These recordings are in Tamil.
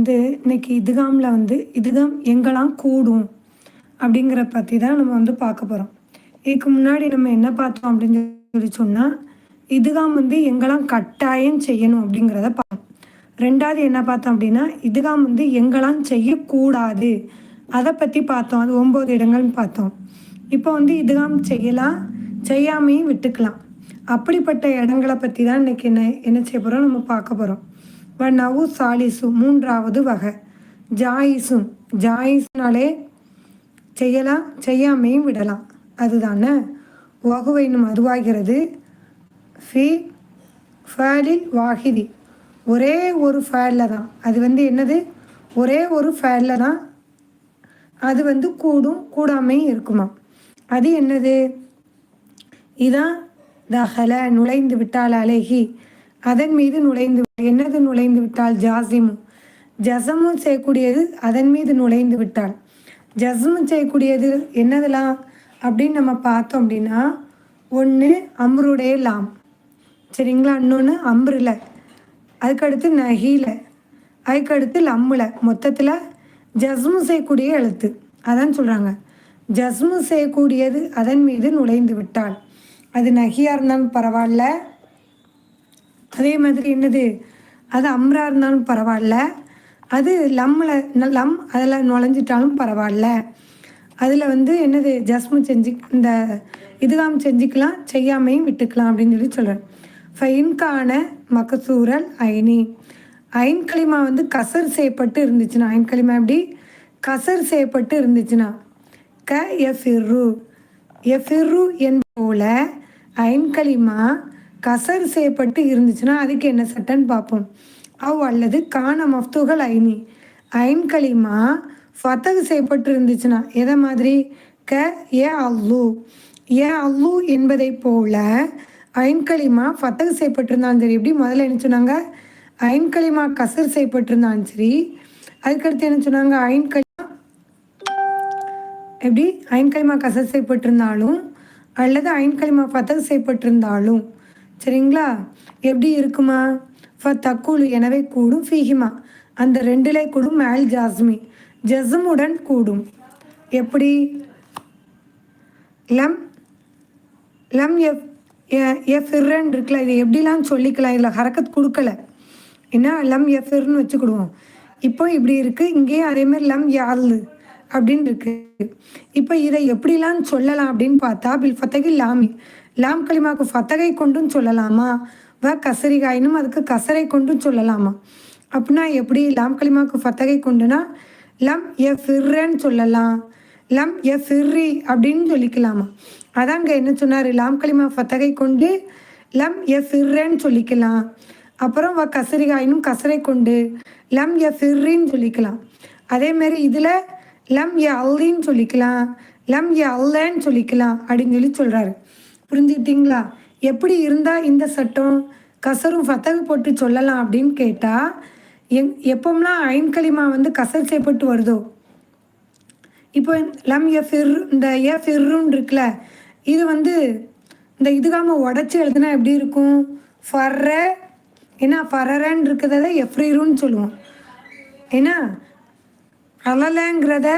வந்து இன்னைக்கு இதுகாமில் வந்து இதுகாம் எங்கெல்லாம் கூடும் அப்படிங்கிற பற்றி தான் நம்ம வந்து பார்க்க போகிறோம் இதுக்கு முன்னாடி நம்ம என்ன பார்த்தோம் அப்படின்னு சொல்லி சொன்னால் இதுகாம் வந்து எங்கெல்லாம் கட்டாயம் செய்யணும் அப்படிங்கிறத பார்த்தோம். ரெண்டாவது என்ன பார்த்தோம் அப்படின்னா இதுகாம் வந்து எங்கெல்லாம் செய்யக்கூடாது அதை பற்றி பார்த்தோம். அது ஒம்பது இடங்கள்னு பார்த்தோம். இப்போ வந்து இதுகாம் செய்யலாம் செய்யாமையும் விட்டுக்கலாம். அப்படிப்பட்ட இடங்களை பற்றி தான் இன்னைக்கு என்ன என்ன செய்ய போகிறோம் நம்ம பார்க்க போகிறோம் வண்ணாவு சாலிசு மூன்றாவது வகை. ஜாயிசும் ஜாயிசுனாலே செய்யலாம் செய்யாமையும் விடலாம். அதுதானே. வகுவைனும் அதுவாகிறது ஃபி ஃபேலில் வாஹிதி ஒரே ஒரு ஃபேலில் தான். அது வந்து என்னது? ஒரே ஒரு ஃபேலில் தான் அது வந்து கூடும் கூடாமையும் இருக்குமா? அது என்னது? இதான் தஹல நுழைந்து விட்டால் அழகி. அதன் மீது நுழைந்து என்னது நுழைந்து விட்டால்? ஜாசிமு. ஜசமும் செய்யக்கூடியது அதன் மீது நுழைந்து விட்டால் ஜசமும் செய்யக்கூடியது என்னதெல்லாம் அப்படின்னு நம்ம பார்த்தோம் அப்படின்னா ஒன்று அம்ருடைய லாம். சரிங்களா? இன்னொன்று அம்ருல. அதுக்கடுத்து நஹீல. அதுக்கடுத்து லம்முல. மொத்தத்தில் ஜஸ்மு செய்யக்கூடிய எழுத்து. அதான் சொல்கிறாங்க ஜஸ்மு செய்யக்கூடியது அதன் மீது நுழைந்து விட்டால் அது நகியாக இருந்தாலும் பரவாயில்ல. அதே மாதிரி என்னது? அது அம்ரா இருந்தாலும் பரவாயில்ல. அது லம்மில் லம் அதில் நுழைஞ்சிட்டாலும் பரவாயில்ல. அதில் வந்து என்னது? ஜஸ்மு செஞ்சு இந்த இதுகாம் செஞ்சுக்கலாம் செய்யாமையும் விட்டுக்கலாம் அப்படின்னு சொல்லி சொல்கிறேன் ஃபைன்கான மகசூரல் ஐனி. ஐன் களிமா வந்து கசர் செய்யப்பட்டு இருந்துச்சுன்னா ஐன் களிமா எப்படி? கசர் செய்யப்பட்டு இருந்துச்சுன்னா க எஃபிர்ரு எஃபிர்ரு என்போல ஐன் களிமா கசர் செய்யப்பட்டு இருந்துச்சுன்னா அதுக்கு என்ன சட்டன்னு பார்ப்போம். அவ் அல்லது கான மஃப்துகள் ஐனி. ஐன் களிமா ஃபத்தகு செய்யப்பட்டு இருந்துச்சுன்னா எதை மாதிரி? க ஏ அல்லு. ஏ அல்லு என்பதை போல ஐன்களிமா ஃபத்தகு செய்யப்பட்டிருந்தாலும் சரி எப்படி முதல்ல என்ன சொன்னாங்க? ஐன்களிமா கசர் செய்யப்பட்டிருந்தாலும் சரி அதுக்கடுத்து என்ன சொன்னாங்க? ஐன்களிமா எப்படி? ஐன்களிமா கசர் செய்யப்பட்டிருந்தாலும் அல்லது ஐன்களிமா ஃபத்தகு செய்யப்பட்டிருந்தாலும் சரிங்களா? எப்படி இருக்குமா? ஃப தக்குழு எனவே கூடும் ஃபீஹிமா. அந்த ரெண்டிலே கூடும் மேல் ஜாஸ்மி. ஜஸ்முடன் கூடும். எப்படி? லம் லம் எஃப் எஃபிர்ன்னு இருக்குல்ல இது எப்படிலாம் சொல்லிக்கலாம்? இதில் ஹரக்கத் கொடுக்கல. என்ன? லம் எஃபிர்னு வச்சுக்கிடுவோம். இப்போ இப்படி இருக்குது இங்கேயும் அதேமாதிரி லம் யாழ்லு அப்படின்னு இருக்கு. இப்போ இதை எப்படிலாம் சொல்லலாம் அப்படின்னு பார்த்தா பில் ஃபத்தகி லாமி. லாம் களிமாக்கு ஃபத்தகை கொண்டும் சொல்லலாமா? வ கசரிகாயினும் அதுக்கு கசரை கொண்டும் சொல்லலாமா? அப்படின்னா எப்படி லாம் களிமாக்கு ஃபத்தகை கொண்டுனா லம் எ ஃபிர்ரன்னு சொல்லலாம். லம் எ ஃபிர்ரி அப்படின்னு சொல்லிக்கலாமா? அதாங்க என்ன சொன்னார்? லாம் களிமா ஃபத்தகை கொண்டு லம் எ ஃபிர்ரன்னு சொல்லிக்கலாம். அப்புறம் வ கசரிகாயினும் கசரை கொண்டு லம் எ ஃபிர்ரின்னு சொல்லிக்கலாம் அதேமாரி இதில் லம் எ அல்லின்னு சொல்லிக்கலாம். லம் எ அல்லன்னு சொல்லிக்கலாம் அப்படின்னு சொல்லி சொல்கிறாரு புரிஞ்சுக்கிட்டீங்களா? எப்படி இருந்தால் இந்த சட்டம்? கசரும் ஃபத்தகு போட்டு சொல்லலாம் அப்படின்னு கேட்டால் எங் எப்போம்லாம் ஐன்களிமா வந்து கசர் செய்யப்பட்டு வருதோ? இப்போ லம் எ இந்த ஏ இருக்குல்ல இது வந்து இந்த இதுகாம உடச்சி எழுதுனா எப்படி இருக்கும்? ஃபர்ற ஏன்னா ஃபரரன்னு இருக்கிறத எஃப்ரீருன்னு சொல்லுவோம். ஏன்னா அலலங்கிறத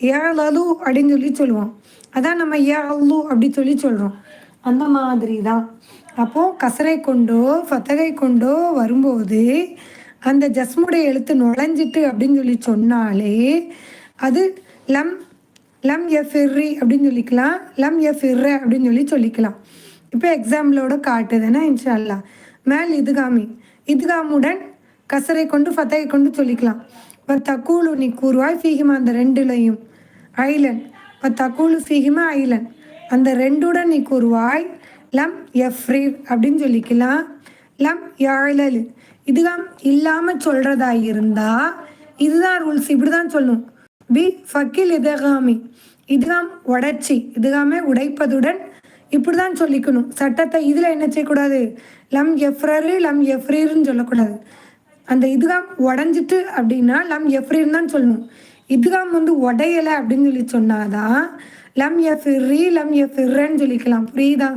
ஏழலு அப்படின்னு சொல்லி சொல்லுவோம். அதான் நம்ம ஏ அல்லு அப்படி சொல்லி சொல்கிறோம் அந்த மாதிரி தான் அப்போது கசரை கொண்டோ ஃபத்தகை கொண்டோ வரும்போது அந்த ஜஸ்முடைய எழுத்து நுழைஞ்சிட்டு அப்படின்னு சொல்லி சொன்னாலே அது லம் லம் எஃபிர்ரி அப்படின்னு சொல்லிக்கலாம் லம் எஃபிர்ற அப்படின்னு சொல்லி சொல்லிக்கலாம். இப்போ எக்ஸாம்பிளோட காட்டுதுன்னா இன்ஷால்லா மேல் இதுகாமி. இதுகாமுடன் கசரை கொண்டு ஃபத்தகை கொண்டு சொல்லிக்கலாம். இப்போ தக்கூலு நீ கூறுவாய் ஃபீகிமா அந்த ரெண்டுலையும். ஐலன். இப்போ தக்கூலு ஃபீகிமா ஐலன். அந்த ரெண்டுடன் நீ கூறுவாய் லம் எஃப்ரீர் அப்படின்னு சொல்லிக்கலாம். லம் யாழல் இதுதான் இல்லாமல் சொல்கிறதா இருந்தால் இதுதான் ரூல்ஸ் இப்படி தான் சொல்லணும் பி ஃபக்கில் இதகாமி இதுகாம் உடைச்சி இதுகாமே உடைப்பதுடன் இப்படி தான் சொல்லிக்கணும். சட்டத்தை இதில் என்ன செய்யக்கூடாது? லம் எஃப்ரரு லம் எஃப்ரீர்னு சொல்லக்கூடாது. அந்த இதுகாம் உடஞ்சிட்டு அப்படின்னா லம் எஃப்ரீர் தான் சொல்லணும். இதுகாம் வந்து உடையலை அப்படின்னு சொல்லி சொன்னாதான் லம் எஃபிர்ரி லம் எஃபிர்ரன்னு சொல்லிக்கலாம் புரியுதா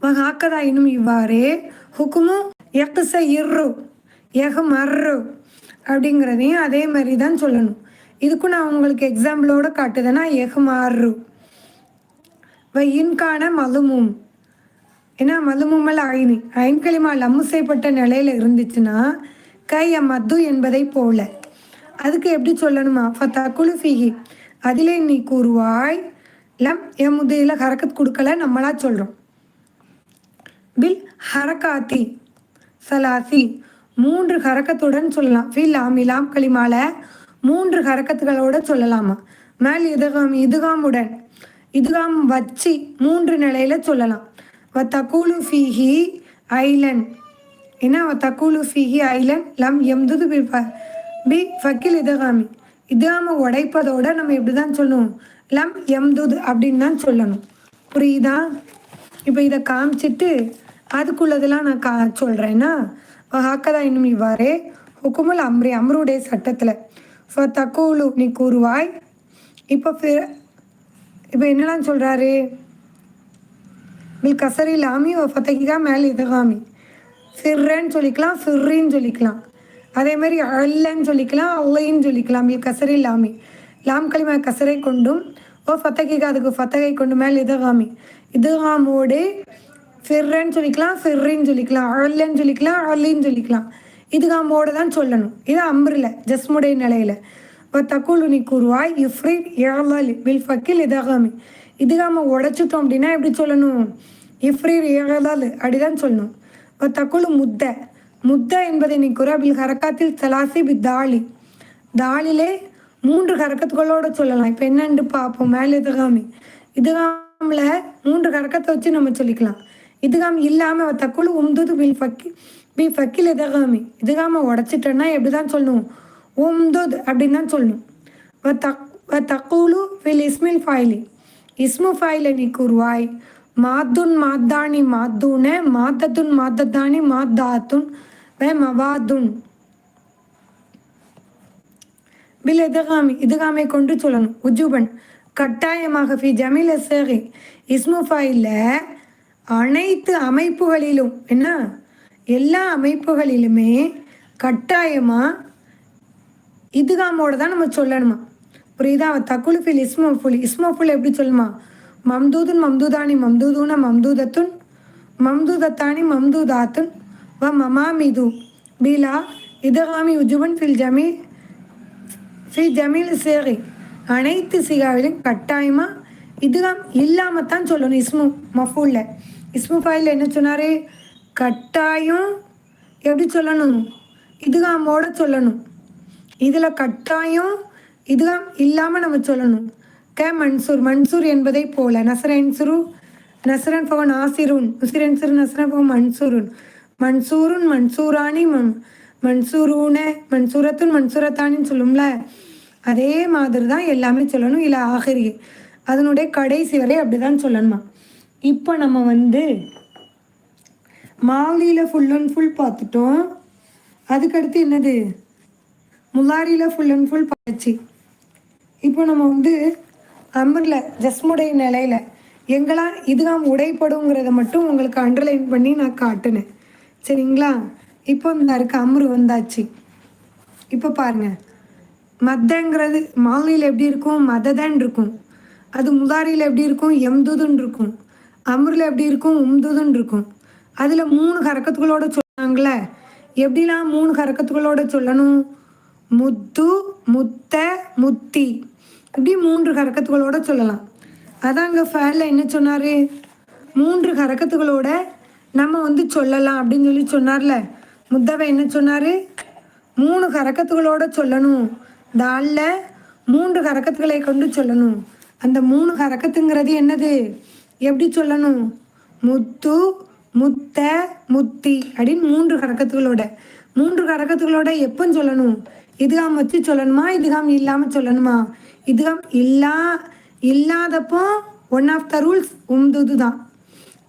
வகாக்கதா இன்னும் இவ்வாறே ஹுக்குமு எக்ஸ இர்ரு எஹ் மர்ரு அப்படிங்கிறதையும் அதே மாதிரி தான் சொல்லணும் இதுக்கும் நான் உங்களுக்கு எக்ஸாம்பிளோட காட்டுதேன்னா எஹ் மார்ரு வ இன்கான மலுமும் ஏன்னா மலுமுமல் ஐனி ஐன்களிமா லம்மு செய்யப்பட்ட நிலையில் இருந்துச்சுன்னா கை மத்து என்பதை போல அதுக்கு எப்படி சொல்லணுமா ஃபத்தா குலுஃபிகி அதிலே நீ கூறுவாய் லம் எமுதையில் ஹரக்கத் கொடுக்கல நம்மளா சொல்கிறோம் பில் ஹரக்காத்தி சலாசி. மூன்று ஹரக்கத்துடன் சொல்லலாம். ஃபில் லாம் களிமால மூன்று ஹரக்கத்துகளோட சொல்லலாமா? மேல் இதுகாம் இதுகாமுடன். இதுகாம் வச்சு மூன்று நிலையில சொல்லலாம். வ தக்கூலு ஃபீஹி ஐலன். என்ன? வ தக்கூலு ஃபீஹி ஐலன் லம் எம்துது பி பி ஃபக்கில் இதுகாமி. இதாம உடைப்பதோட நம்ம இப்படிதான் சொல்லணும். லம் எம்துது அப்படின்னு தான் சொல்லணும். புரியுதா? இப்போ இதை காமிச்சிட்டு அதுக்குள்ளதெல்லாம் நான் கா சொல்கிறேன்னா ஹாக்கதா இன்னும் இவ்வாறே ஹுக்குமுல் அம்ரி அம்ருடைய சட்டத்தில் ஃப தக்கூலு நீ கூறுவாய். இப்போ இப்போ என்னெல்லாம் சொல்கிறாரு பில் கசரி லாமி ஓ ஃபத்தகிகா மேல் இதுகாமி. ஃபிர்ரன்னு சொல்லிக்கலாம் ஃபிர்ரின்னு சொல்லிக்கலாம். அதே மாதிரி அல்லன்னு சொல்லிக்கலாம் அல்லைன்னு சொல்லிக்கலாம். பில் கசரி லாமி. லாம் களிமா கசரை கொண்டும் ஓ ஃபத்தகிகா அதுக்கு ஃபத்தகை கொண்டு மேல் இதுகாமி. இதுகாமோடு ஃபிர்ரன்னு சொல்லிக்கலாம் ஃபிர்ரின்னு சொல்லிக்கலாம் அழல்லன்னு சொல்லிக்கலாம் அழின்னு சொல்லிக்கலாம். இதுகாமோடு தான் சொல்லணும். இது அம்பரில் ஜஸ்முடைய நிலையில். இப்போ தக்குழு நீ கூறுவாய் இஃப்ரீட் ஏழாலி பில் ஃபக்கில் இதகாமி. இதுகாம உடைச்சிட்டோம் அப்படின்னா எப்படி சொல்லணும்? இஃப்ரீர் ஏழாலு அப்படிதான் சொல்லணும். இப்போ தக்குழு முத்தை முத்தா என்பதை நீ கூற பில் ஹரக்காத்தில் தலாசி பி தாலி. தாலிலே மூன்று கரக்கத்துகளோட சொல்லலாம். இப்போ என்னன்னு பார்ப்போம். மேலே இதுகாமி. இதுகாமில் மூன்று கரக்கத்தை வச்சு நம்ம சொல்லிக்கலாம். இதுகாம் இல்லாமல் தக்குழு உம்துது பில் ஃபக்கி பி ஃபக்கில் எதகாமி இதுகாம உடச்சிட்டோன்னா எப்படி தான் சொல்லணும் உம்துத் அப்படின்னு தான் சொல்லணும் வ தக் வ தக்கூலு ஃபில் இஸ்மில் ஃபைலி. இஸ்மு ஃபைல நீ கூறுவாய் மாத்துன் மாத்தானி மாத்தூன மாத்தத்துன் மாத்தத்தானி மாத்தாத்துன் வே பில் இதுகாமி இதுகாமை கொண்டு சொல்லணும். உஜுபன் கட்டாயமாக ஃபி ஜமீல சேகி இஸ்முஃபாயில் அனைத்து அமைப்புகளிலும் என்ன? எல்லா அமைப்புகளிலுமே கட்டாயமாக இதுகாமோட தான் நம்ம சொல்லணுமா? புரியுதா? தக்குலு ஃபில் இஸ்மோஃபுல் இஸ்மோஃபுல் எப்படி சொல்லுமா? மம்தூதுன் மம்தூதானி மம்தூதூன மம்தூதத்துன் மம்தூதத்தானி மம்தூதாத்துன். வ மமாமிது பீலா இதுகாமி உஜுபன் ஃபில் ஜமீ ஸ்ரீ ஜமீல் சேரி. அனைத்து சிகாவிலும் கட்டாயமாக இதுதான் இல்லாமல் தான் சொல்லணும் இஸ்மு மஃபூலில். இஸ்மு ஃபைலில் என்ன சொன்னார்? கட்டாயம் எப்படி சொல்லணும்? இதுகாமோட சொல்லணும். இதில் கட்டாயம் இதுதான் இல்லாமல் நம்ம சொல்லணும். க மன்சூர் மன்சூர் என்பதை போல. நசரன்சுரு நசரன் பவன் ஆசிருன் உசிரன்சுரு நசரன் பவன் மன்சூருன். மன்சூருன் மன்சூரானி மன் மன்சூரூன மன்சூரத்துன் மன்சூரத்தானின்னு சொல்லும்ல? அதே மாதிரி தான் எல்லாமே சொல்லணும். இல்லை ஆகிரி. அதனுடைய கடைசி வரை அப்படிதான் சொல்லணுமா? இப்போ நம்ம வந்து மாலியில் ஃபுல் அண்ட் ஃபுல் பார்த்துட்டோம். அதுக்கடுத்து என்னது? முல்லாரியில் ஃபுல் அண்ட் ஃபுல் பார்த்துச்சு. இப்போ நம்ம வந்து அமரில் ஜஸ்முடைய நிலையில் எங்கெல்லாம் இதுதான் உடைப்படுங்கிறத மட்டும் உங்களுக்கு அண்டர்லைன் பண்ணி நான் காட்டினேன். சரிங்களா? இப்போ இந்த இருக்க அம்ரு வந்தாச்சு. இப்போ பாருங்க. மத்தங்கிறது மாலியில் எப்படி இருக்கும்? மததான் இருக்கும். அது முதாரியில் எப்படி இருக்கும்? எம்துதுன்னு இருக்கும். அமரில் எப்படி இருக்கும்? உம்துதுன்னு இருக்கும். அதில் மூணு கரக்கத்துகளோட சொன்னாங்களே எப்படிலாம் மூணு கரக்கத்துகளோட சொல்லணும்? முத்து முத்த முத்தி. இப்படி மூன்று கரக்கத்துகளோட சொல்லலாம். அதான் அங்கே ஃபேனில் என்ன சொன்னார்? மூன்று கரக்கத்துகளோட நம்ம வந்து சொல்லலாம் அப்படின்னு சொல்லி சொன்னார்ல. முத்தவை என்ன சொன்னார்? மூணு கரக்கத்துகளோட சொல்லணும். தாளில் மூன்று கரக்கத்துகளை கொண்டு சொல்லணும். அந்த மூணு கரக்கத்துங்கிறது என்னது? எப்படி சொல்லணும்? முத்து முத்த முத்தி அப்படின்னு மூன்று கரக்கத்துகளோட மூன்று கரக்கத்துகளோட எப்போ சொல்லணும்? இதுகாம் வச்சு சொல்லணுமா? இதுகாம் இல்லாமல் சொல்லணுமா? இதுகாம் இல்லா இல்லாதப்போ ஒன் ஆஃப் த ரூல்ஸ் உம்துது தான்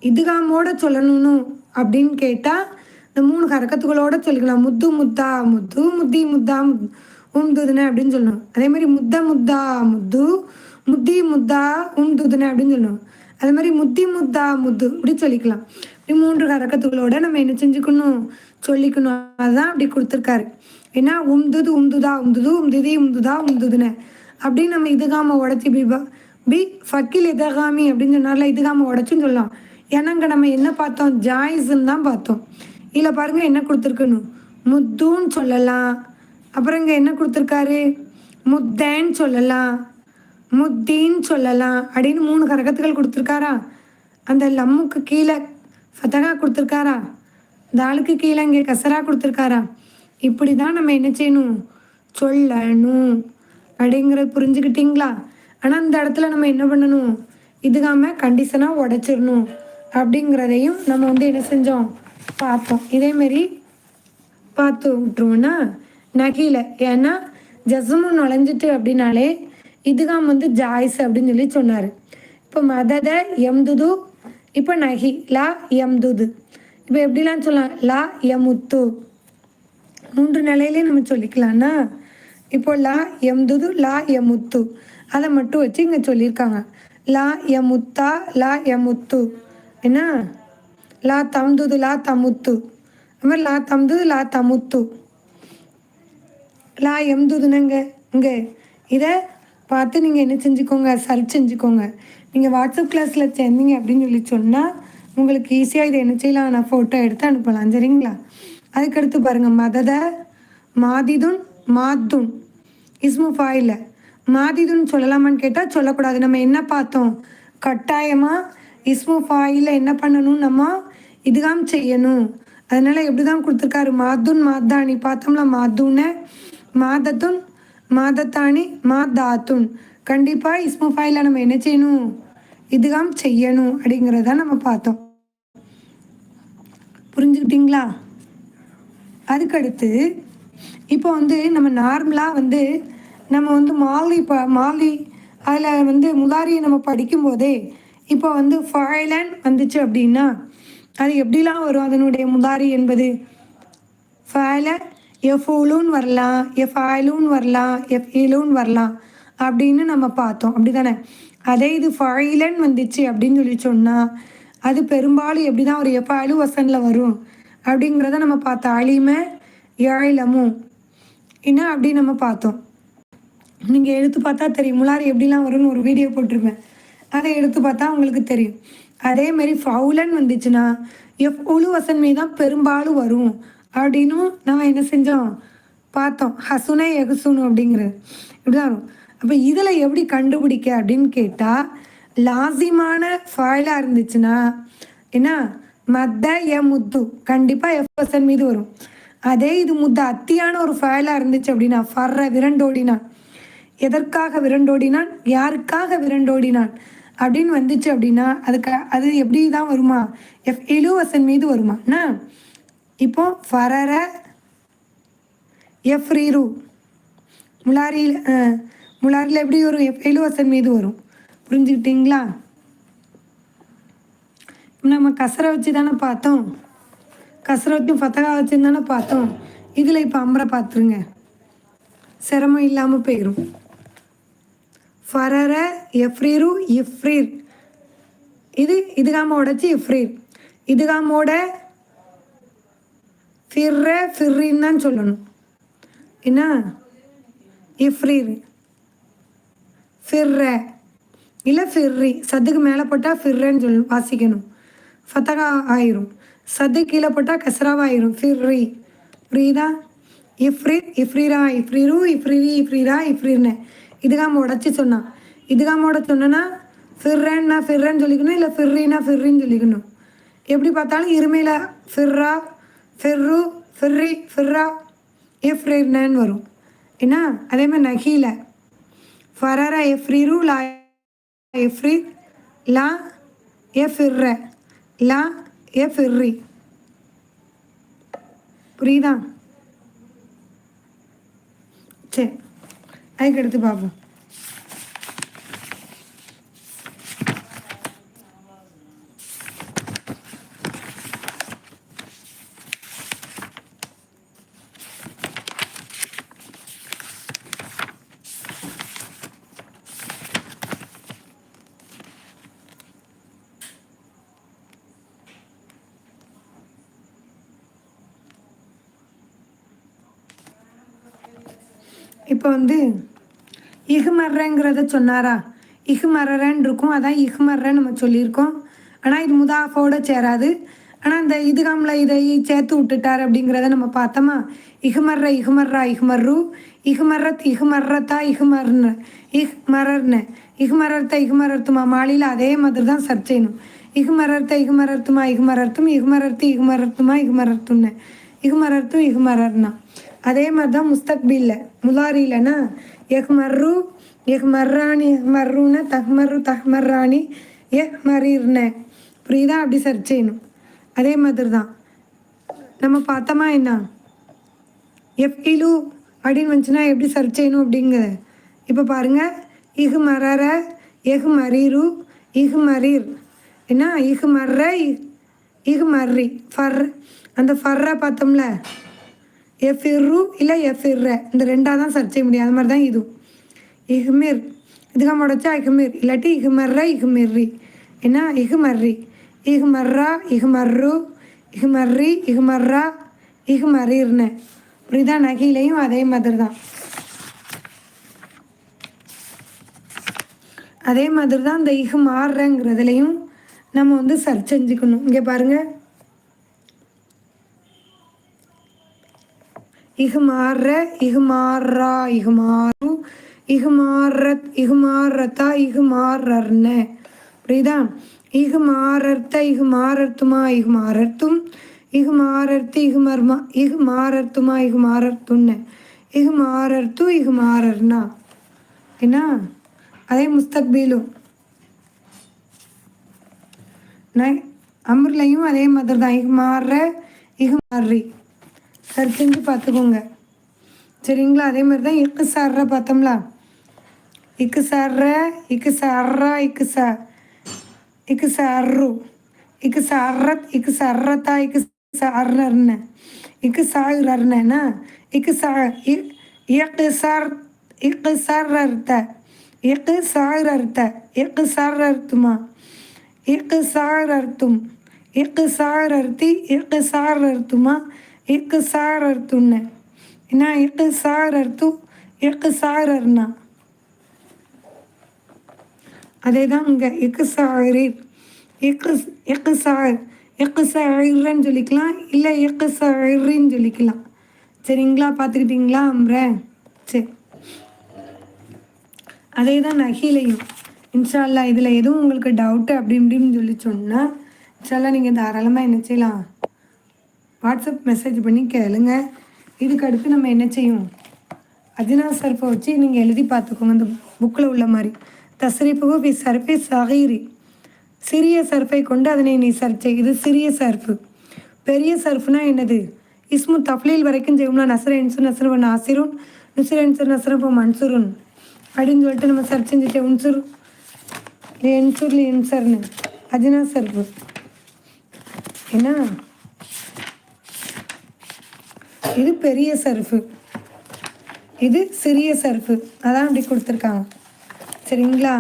இதுகாமோட சொல்லணும் அப்படின்னு கேட்டால் இந்த மூணு கரக்கத்துகளோட சொல்லிக்கலாம். முத்து முத்தா முத்து முத்தி முத்தா முத் உம்துதுனே அப்படின்னு சொல்லணும். அதே மாதிரி முத்த முத்தா முத்து முத்தி முத்தா உம்துதுனே அப்படின்னு சொல்லணும். அதே மாதிரி முத்தி முத்தா முத்து இப்படி சொல்லிக்கலாம். இப்படி மூன்று கரக்கத்துகளோட நம்ம என்ன செஞ்சுக்கணும்? சொல்லிக்கணும். அதுதான் அப்படி கொடுத்துருக்காரு. ஏன்னா உம்துது உம்துதா உம்துது உம்துதி உம்துதா உம்துதுன. அப்படின்னு நம்ம இதுகாம உடச்சி பி பி ஃபக்கில் இதகாமி அப்படின்னு சொன்னார்ல இதுகாம உடச்சுன்னு சொல்லலாம். ஏன்னா அங்கே நம்ம என்ன பார்த்தோம்? ஜாய்ஸ்ன்னு தான் பார்த்தோம். இதில் பாருங்கள் என்ன கொடுத்துருக்குன்னு. முத்துன்னு சொல்லலாம். அப்புறம் இங்கே என்ன கொடுத்துருக்காரு? முத்தேன்னு சொல்லலாம். முத்தின்னு சொல்லலாம். அப்படின்னு மூணு கரகத்துகள் கொடுத்துருக்காரா? அந்த லம்முக்கு கீழே ஃபத்தகா கொடுத்துருக்காரா? தாளுக்கு கீழே இங்கே கசரா கொடுத்துருக்காரா? இப்படி தான் நம்ம என்ன செய்யணும்? சொல்லணும். அப்படிங்கிறத புரிஞ்சுக்கிட்டீங்களா? ஆனால் இந்த இடத்துல நம்ம என்ன பண்ணணும்? இதுக்காம கண்டிஷனாக உடச்சிடணும். அப்படிங்கிறதையும் நம்ம வந்து என்ன செஞ்சோம்? பார்த்தோம். இதேமாரி பார்த்து விட்டுருவோன்னா நகையில். ஏன்னா ஜசமு நுழைஞ்சிட்டு அப்படின்னாலே இதுகாம் வந்து ஜாய்ஸ் அப்படின்னு சொல்லி சொன்னார். இப்போ மதத எம்துது இப்போ நகி. லா எம்துது. இப்போ எப்படிலாம் சொல்லலாம்? லா எமுத்து. மூன்று நிலையிலே நம்ம சொல்லிக்கலாம்னா இப்போ லா எம்துது லா எமுத்து. அதை மட்டும் வச்சு இங்கே சொல்லியிருக்காங்க. லா எமுத்தா லா எமுத்து. என்ன? லா தம்துது லா தமுத்து. அது மாதிரி லா தம்துது லா தமுத்து. லா எம்துதுனங்க இங்கே. இதை பார்த்து நீங்கள் என்ன செஞ்சுக்கோங்க சர்ச் செஞ்சுக்கோங்க. நீங்கள் வாட்ஸ்அப் கிளாஸில் சேர்ந்தீங்க அப்படின்னு சொல்லி சொன்னால் உங்களுக்கு ஈஸியாக இதை என்ன செய்யலாம்? நான் ஃபோட்டோ எடுத்து அனுப்பலாம் சரிங்களா? அதுக்கடுத்து பாருங்கள் மதத மாதிதுன் மாத்துன் இஸ்மு ஃபாயில் மாதிதுன்னு சொல்லலாமான்னு கேட்டால் சொல்லக்கூடாது. நம்ம என்ன பார்த்தோம்? கட்டாயமாக இஸ்முஃபாயில் என்ன பண்ணணும்? நம்ம இதுதான் செய்யணும். அதனால எப்படி தான் கொடுத்துருக்காரு? மாதுன் மாத்தானி பார்த்தோம்ல மாதுன மாதத்துன் மாதத்தானி. மாதாத்துன் கண்டிப்பாக இஸ்முஃபாயில நம்ம என்ன செய்யணும்? இதுதான் செய்யணும் அப்படிங்கிறத நம்ம பார்த்தோம். புரிஞ்சுக்கிட்டீங்களா? அதுக்கடுத்து இப்போ வந்து நம்ம நார்மலாக வந்து நம்ம வந்து மாலி ப மாலி அதில் வந்து முதாரியை நம்ம படிக்கும்போதே இப்போ வந்து ஃபாய்லன் வந்துச்சு அப்படின்னா அது எப்படிலாம் வரும்? அதனுடைய முதாரி என்பது ஃபேல எஃபூலூன் வரலாம் எஃப் ஆயிலூன் வரலாம் எஃப் ஈலூன் வரலாம் அப்படின்னு நம்ம பார்த்தோம். அப்படி தானே அதே இது ஃபைலன் வந்துச்சு அப்படின்னு சொல்லி சொன்னால் அது பெரும்பாலும் எப்படி தான் ஒரு எஃபாயிலு வசனில் வரும்? அப்படிங்கிறத நம்ம பார்த்தோம் அழிமை ஏழமும் என்ன அப்படி நம்ம பார்த்தோம்? நீங்கள் எடுத்து பார்த்தா தெரியும். முலாரி எப்படிலாம் வரும்னு ஒரு வீடியோ போட்டிருப்பேன். அதை எடுத்து பார்த்தா உங்களுக்கு தெரியும். அதே மாதிரி ஃபவுலன் வந்துச்சுன்னா எஃப் உழு வசன்மை தான் பெரும்பாலும் வரும். அப்படின்னும் நம்ம என்ன செஞ்சோம்? பார்த்தோம். ஹசுனை எகுசுனு அப்படிங்கிறது. இப்படிதான் வரும். அப்போ இதில் எப்படி கண்டுபிடிக்க அப்படின்னு கேட்டால் லாசிமான ஃபாயிலாக இருந்துச்சுன்னா என்ன? மத்த எ முத்து. கண்டிப்பாக எஃப் மீது வரும். அதே இது முத்த அத்தியான ஒரு ஃபயலாக இருந்துச்சு அப்படின்னா ஃபர்ற விரண்டோடினான். எதற்காக விரண்டோடினான்? யாருக்காக விரண்டோடினான்? அப்படின்னு வந்துச்சு அப்படின்னா அதுக்கு அது எப்படி தான் வருமா? எஃப் இலுவசன் மீது வருமா? என்ன? இப்போ ஃபரர எஃப் ரீரு. முலாரியில் முலாரியில் எப்படி வரும் எஃப் இலுவசன் மீது வரும்? புரிஞ்சுக்கிட்டீங்களா? நம்ம கசரை வச்சு தானே பார்த்தோம். கசரை வச்சு ஃபத்தகா வச்சு தானே பார்த்தோம். இதில் இப்போ அம்பரை பார்த்துருங்க. சிரமம் இல்லாமல் போயிடும் ஃபரர எஃப்ரீரு இஃப்ரீர். இது இதுகாம உடச்சி இஃப்ரீர். இதுகாமோட ஃபிர்ர ஃபிர்ரின்னு தான் சொல்லணும். என்ன? இஃப்ரீர். ஃபிர்ர. இல்லை ஃபிர்ரி. சத்துக்கு மேலே போட்டால் ஃபிர்ரன்னு சொல்லணும் வாசிக்கணும். ஃபத்தகா ஆயிரும். சத்து கீழே போட்டால் கசராவா ஆயிரும். ஃபிர்ரி. புரியுதா? இஃப்ரீர் இஃப்ரீரா இஃப்ரீரு இஃப்ரீரி இஃப்ரீரா இஃப்ரீர்னு. இதுகாம உடச்சி சொன்னான் இதுகாம உட சொன்னா ஃபிர்ரன்னா ஃபிர்ரன்னு சொல்லிக்கணும் இல்லை ஃபிர்ரினா ஃபிர்ரின்னு சொல்லிக்கணும்? எப்படி பார்த்தாலும் இருமையில் ஃபிர்ரா ஃபிர்ரு ஃபிர்ரி ஃபிர்ரா எஃப்ரீர்னு வரும். என்ன? அதே மாதிரி நகீல. ஃபரரா எஃப்ரீரு லா எஃப்ரி லா எஃபிர்ர லா எஃபிர்ரி புரியுதா? சரி அதுக்கடுத்து பார்ப்போம் இப்போ வந்து இகுமர்றங்கிறத சொன்னாரா? இகுமரன்னு இருக்கும் அதான் இகுமர்றன்னு நம்ம சொல்லியிருக்கோம். ஆனால் இது முதாஃபோட சேராது. ஆனால் இந்த இதுகாமில் இதை சேர்த்து விட்டுட்டார் அப்படிங்கிறத நம்ம பார்த்தோமா? இகுமர்ற இகுமர்ரா இகுமர்ரு இகுமர்ரத் இகுமர்ரத்தா இஹ் இஹ்மரர்னு இகுமரர்த்த இகுமரர்த்துமா மாலியில் அதே மாதிரி தான் சர்ச் செய்யணும் இகுமரர்த்த இகுமரர்த்துமா இகுமரர்த்தும் இகுமரர்த்து இகுமரர்த்துமா இகுமரர்த்துன்னு இகுமரர்த்தும் இகுமரர்னா அதே மாதிரி தான் முஸ்தக்பில்ல முலாரிலனா எஹ்மர்ரு எஹ்மர்ராணி எஹ்மர்ருன தஹ்மர்ரு தஹ்மர்ராணி எஹ்மரீர்ன. புரியுதா? அப்படி சர்ச் செய்யணும் அதே மாதிரி தான் நம்ம பார்த்தோமா என்ன? எஃப்இலு அப்படின்னு வந்துச்சுன்னா எப்படி சர்ச் செய்யணும் அப்படிங்கிறது இப்போ பாருங்கள் இஹு மரர எகு மரீரு இஹு மரீர் என்ன? இஹு மர்ற இகு மர்ரி ஃபர். அந்த ஃபர்ரை பார்த்தோம்ல. எஃப் இர்ரு இல்லை எஃப் இந்த ரெண்டாக தான் சர்ச் செய்ய முடியும். அது மாதிரி தான் இதுவும் இஹ்மிர். இதுக்காக முடச்சா இஹ்மிர். இல்லாட்டி இஹ்மர்ற இஹ்மிர்ரி. என்ன? இஹ்மர்ரி. இஹ்மர்ரா இஹ்மர்ரு. இஹ்மர்ரி இஹ்மர்ரா. இஹ்மரீர்னு. புரியுதா? நகையிலையும் அதே மாதிரி தான். அதே மாதிரி தான் இந்த இகு மாறுறங்கிறதுலையும் நம்ம வந்து சர்ச் செஞ்சுக்கணும். இங்கே பாருங்கள் இகு மாறர்த்துமா இகு மாறர்த்தும் இகு மாறர்த்து இகு மர்மா இகு மாறர்த்துமா இகு இகுமர்மா இகு மாறர்த்து இகு மாறர்னா என்ன? அதே முஸ்தக்பீலும் அமர்லையும் அதே மாதிரி தான் இகு மாறுற இகு சரி செஞ்சு பார்த்துக்கோங்க. சரிங்களா? அதே மாதிரி தான் இக்கு சார்ற பார்த்தோம்லா. இக்கு சார்ற இக்கு சார்ரா இக்கு சா இக்கு சார்ரு. இக்கு சார்ரத் இக்கு சார்ரத்தா இக்கு சார்னர்ன இக்கு சாகுறர்னா இக்கு சா இக்கு சார் இக்கு சார்ரர்த்த இக்கு சாகுறர்த்த இக்கு சார்ரர்த்துமா இக்கு சாரர்த்தும் இக்கு சாரர்த்தி இக்கு சாரர்த்துமா இக்கு சாரர்த்துன்னு என்ன இக்கு சாரர்த்து சார் சாரர்னா அதே தான் இங்கே இக்கு சாரீர் இக்கு இக்கு சார் இக்கு சாயிர்ன்னு சொல்லிக்கலாம் இல்லை இக்கு சாயிர்ன்னு சொல்லிக்கலாம். சரிங்களா பார்த்துக்கிட்டிங்களா அம்ரேன் சரி. அதே தான் நகிலையும். இன்ஷால்லா இதில் எதுவும் உங்களுக்கு டவுட்டு அப்படி இப்படின்னு சொல்லி சொன்னால் இன்ஷால்லா நீங்கள் தாராளமாக என்ன செய்யலாம்? வாட்ஸ்அப் மெசேஜ் பண்ணி கேளுங்க. இதுக்கு அடுத்து நம்ம என்ன செய்யும்? அஜினா சர்ஃபை வச்சு நீங்கள் எழுதி பார்த்துக்கோங்க. அந்த புக்கில் உள்ள மாதிரி. தஸ்ரீஃபு பி சர்ஃபி சகீரி. சிறிய சர்ஃபை கொண்டு அதனை நீ சர்ச்சை இது சிறிய சர்ஃபு பெரிய சர்ஃப்னா என்னது? இஸ்மு தஃப்லீல் வரைக்கும் செய்யும்னா நசர என்சு நசரவ நாசிருன். நுசிர என்சர் நசரவ மன்சூருன். அப்படின்னு சொல்லிட்டு நம்ம சர்ச் செஞ்சுட்டு உன்சுர். என்சூர் என்சர்னு அஜினா சர்ஃபு என்ன? இது பெரிய சர்ஃபு. இது சிறிய சர்ஃபு. அதான் அப்படி கொடுத்துருக்காங்க. சரிங்களா?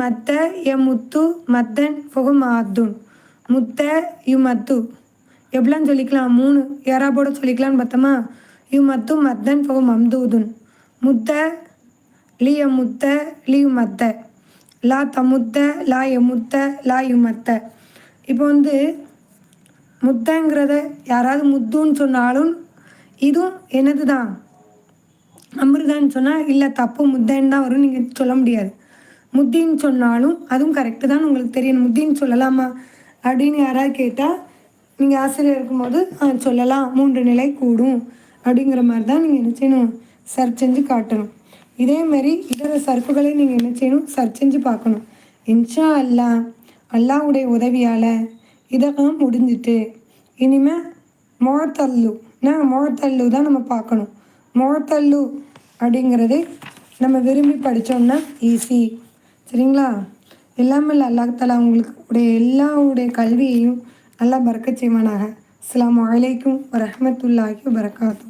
மத்த எ முத்து மத்தன் மாத்துன் முத்த யு மத்து. எப்படிலாம் சொல்லிக்கலாம்? மூணு. யாராபோட சொல்லிக்கலாம்னு பார்த்தோமா? யு மத்து மத்தன் புகும் அம்தூதுன் முத்த லிய முத்த லியு மத்த. லா தமுத்த லா எமுத்த லா யு மத்த. இப்போ வந்து முத்தங்கிறத யாராவது முத்துன்னு சொன்னாலும் இதுவும் என்னது தான் அமிர்தான்னு சொன்னால் இல்லை தப்பு முத்தன்னு தான் வரும் நீங்கள் சொல்ல முடியாது. முத்தின்னு சொன்னாலும் அதுவும் கரெக்டு தான் உங்களுக்கு தெரியணும் முத்தின்னு சொல்லலாமா அப்படின்னு யாராவது கேட்டால் நீங்கள் ஆசிரியர் இருக்கும்போது சொல்லலாம். மூன்று நிலை கூடும். அப்படிங்கிற மாதிரி தான் நீங்கள் என்ன செய்யணும்? சர்ச் செஞ்சு காட்டணும். இதேமாரி இதர சர்ப்புகளை நீங்கள் என்ன செய்யணும்? சர்ச் செஞ்சு பார்க்கணும். இன்ஷா அல்லா அல்லாவுடைய உதவியால் இதெல்லாம் முடிஞ்சிட்டு இனிமேல் முகத்தல்லு நான் முகத்தல்லு தான் நம்ம பார்க்கணும். முகத்தல்லு அப்படிங்கிறது நம்ம விரும்பி படித்தோம்னா ஈஸி சரிங்களா? எல்லாமே அல்லாஹாலா உங்களுக்கு உடைய எல்லாவுடைய கல்வியையும் நல்லா பறக்க செய்வானாக. அஸ்லாம் வலைக்கும் வரமத்துல்லாஹி வரகாத்து